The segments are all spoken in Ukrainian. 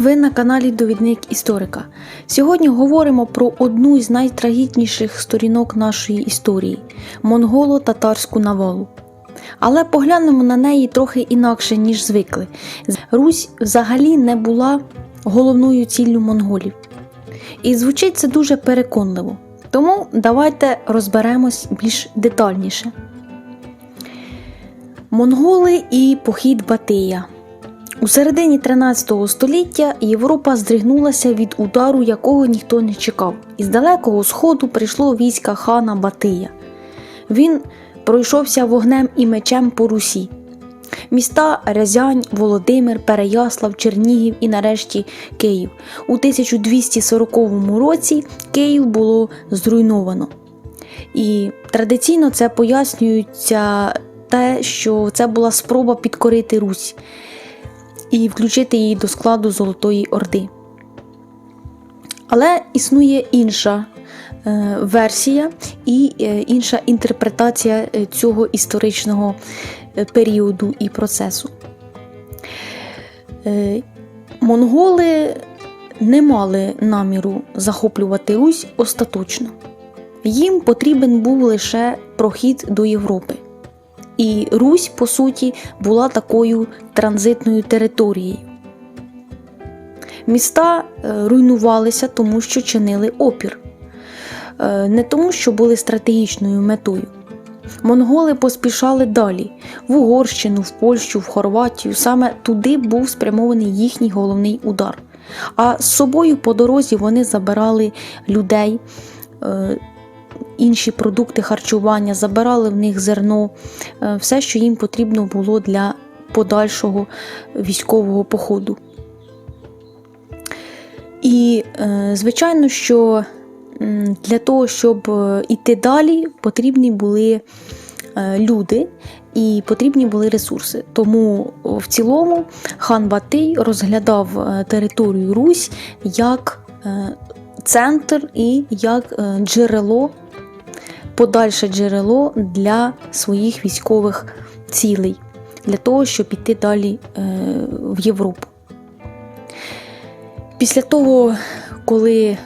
Ви на каналі Довідник Історика. Сьогодні говоримо про одну з найтрагічніших сторінок нашої історії монголо-татарську навалу. Але поглянемо на неї трохи інакше, ніж звикли. Русь взагалі не була головною ціллю монголів. І звучить це дуже переконливо. Тому давайте розберемось більш детальніше. Монголи і похід Батия. У середині 13 століття Європа здригнулася від удару, якого ніхто не чекав. Із далекого сходу прийшло війська хана Батия. Він пройшовся вогнем і мечем по Русі. Міста Рязань, Володимир, Переяслав, Чернігів і нарешті Київ. У 1240 році Київ було зруйновано. І традиційно це пояснюється те, що це була спроба підкорити Русь і включити її до складу Золотої Орди. Але існує інша е, версія і е, інша інтерпретація е, цього історичного періоду і процесу. Монголи не мали наміру захоплювати Русь остаточно. Їм потрібен був лише прохід до Європи. І Русь, по суті, була такою транзитною територією. Міста е, руйнувалися, тому що чинили опір, Е, не тому, що були стратегічною метою. Монголи поспішали далі в Угорщину, в Польщу, в Хорватію. Саме туди був спрямований їхній головний удар. А з собою по дорозі вони забирали людей, е, інші продукти харчування, забирали в них зерно, е, все, що їм потрібно було для подальшого військового походу. І, е, звичайно, що для того, щоб е, іти далі, потрібні були люди і потрібні були ресурси. Тому в цілому хан Батий розглядав територію Русь як центр і як джерело, подальше джерело для своїх військових цілей, для того, щоб іти далі е, в Європу. Після того, коли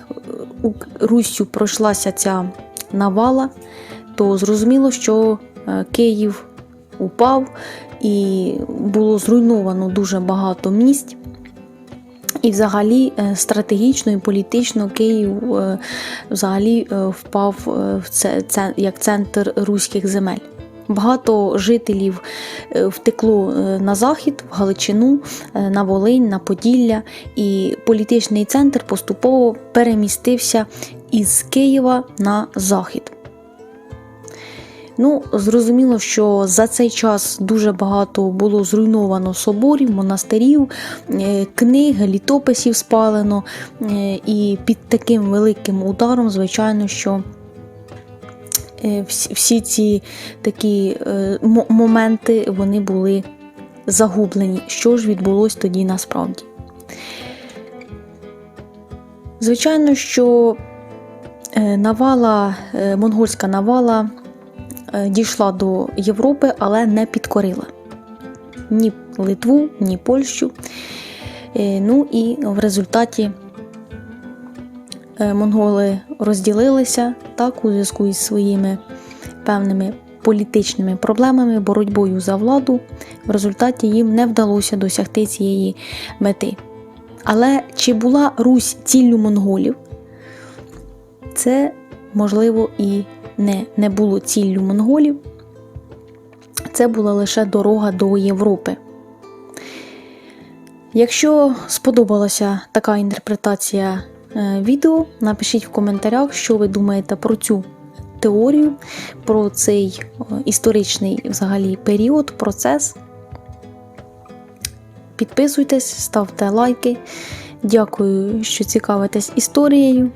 Руссю пройшлася ця навала, то зрозуміло, що е, Київ упав і було зруйновано дуже багато місць. І взагалі е, стратегічно і політично Київ е, взагалі е, впав в це, це як центр руських земель. Багато жителів втекло на захід, в Галичину, на Волинь, на Поділля, і політичний центр поступово перемістився із Києва на захід. Ну, зрозуміло, що за цей час дуже багато було зруйновано соборів, монастирів, е, книг, літописів спалено, е, і під таким великим ударом, звичайно, що е, всі, ці такі моменти вони були загублені. Що ж відбулось тоді насправді? Звичайно, що навала, монгольська навала дійшла до Європи, але не підкорила ні Литву, ні Польщу. Е, Ну і в результаті е, монголи розділилися так у зв'язку із своїми певними політичними проблемами, боротьбою за владу. В результаті їм не вдалося досягти цієї мети. Але чи була Русь ціллю монголів? Це, можливо, і не, не було ціллю монголів. Це була лише дорога до Європи. Якщо сподобалася така інтерпретація е, відео, напишіть в коментарях, що ви думаєте про цю теорію, про цей е, історичний взагалі період, процес. Підписуйтесь, ставте лайки. Дякую, що цікавитесь історією.